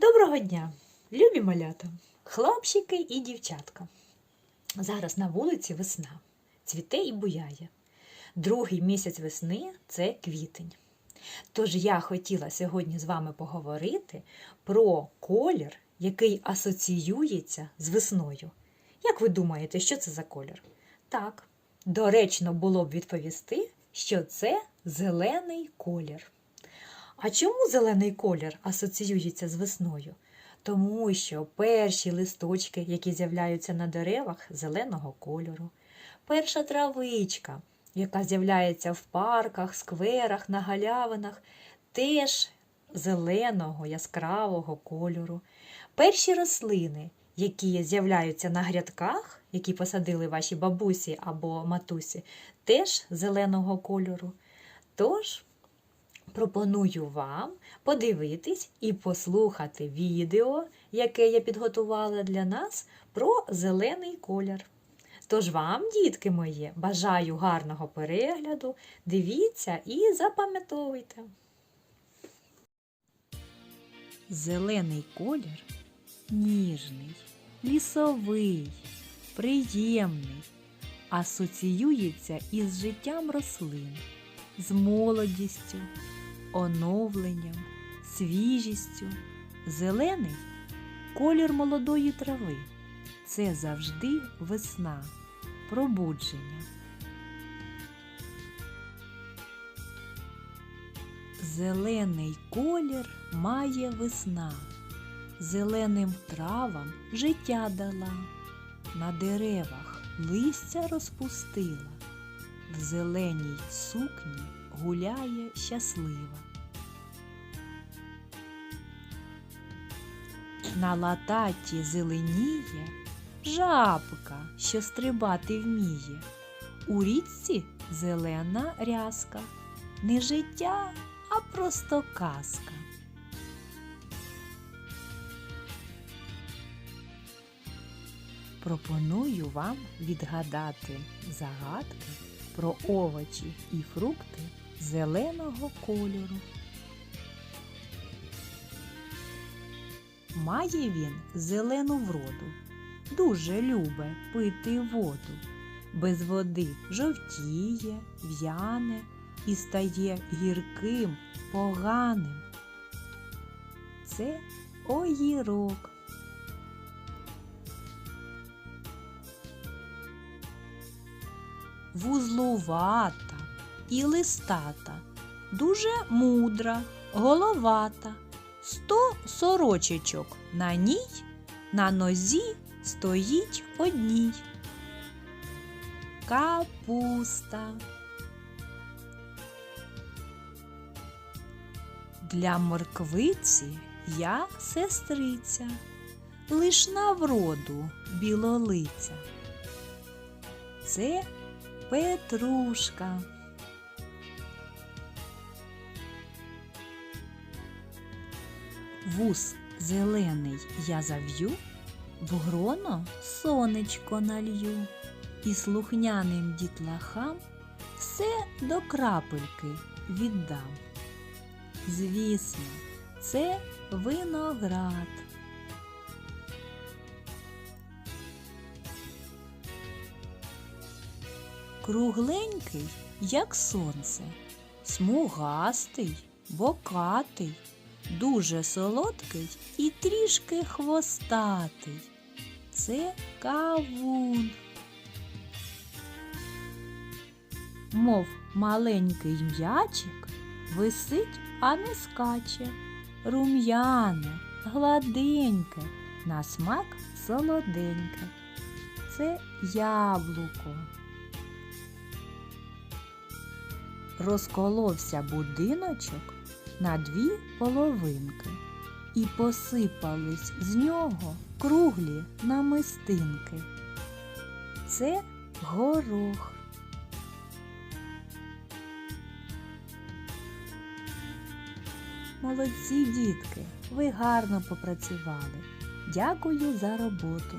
Доброго дня, любі малята, хлопчики і дівчатка. Зараз на вулиці весна, цвіте і буяє. Другий місяць весни це квітень. Тож я хотіла сьогодні з вами поговорити про колір, який асоціюється з весною. Як ви думаєте, що це за колір? Так, доречно було б відповісти, що це зелений колір. А чому зелений колір асоціюється з весною? Тому що перші листочки, які з'являються на деревах, зеленого кольору, перша травичка, яка з'являється в парках, скверах, на галявинах, теж зеленого яскравого кольору. Перші рослини, які з'являються на грядках, які посадили ваші бабусі або матусі, теж зеленого кольору. Тож пропоную вам подивитись і послухати відео, яке я підготувала для нас про зелений колір. Тож вам, дітки мої, бажаю гарного перегляду, дивіться і запам'ятовуйте. Зелений колір ніжний, лісовий, приємний, асоціюється із життям рослин, з молодістю, оновленням, свіжістю. Зелений колір молодої трави. Це завжди весна, пробудження. Зелений колір має весна, зеленим травам життя дала, на деревах листя розпустила, в зеленій сукні гуляє щаслива. На лататі зеленіє жабка, що стрибати вміє. У річці зелена рязка, не життя, а просто казка. Пропоную вам відгадати загадки про овочі і фрукти зеленого кольору. Має він зелену вроду, дуже любе пити воду. Без води жовтіє, в'яне і стає гірким, поганим. Це огірок. Вузлувата і листата, дуже мудра, головата. Сто сорочечок на ній, на нозі стоїть одній. Капуста. Для морквиці я сестриця, лиш на вроду білолиця. Це петрушка. Вус зелений я зав'ю, в гроно сонечко налью, і слухняним дітлахам все до крапельки віддам. Звісно, це виноград. Кругленький, як сонце, смугастий, бокатий, дуже солодкий і трішки хвостатий. Це кавун. Мов маленький м'ячик, висить, а не скаче. Рум'яне, гладеньке, на смак солоденьке. Це яблуко. Розколовся будиночок на дві половинки, і посипались з нього круглі намистинки. Це горох. Молодці дітки, ви гарно попрацювали. Дякую за роботу.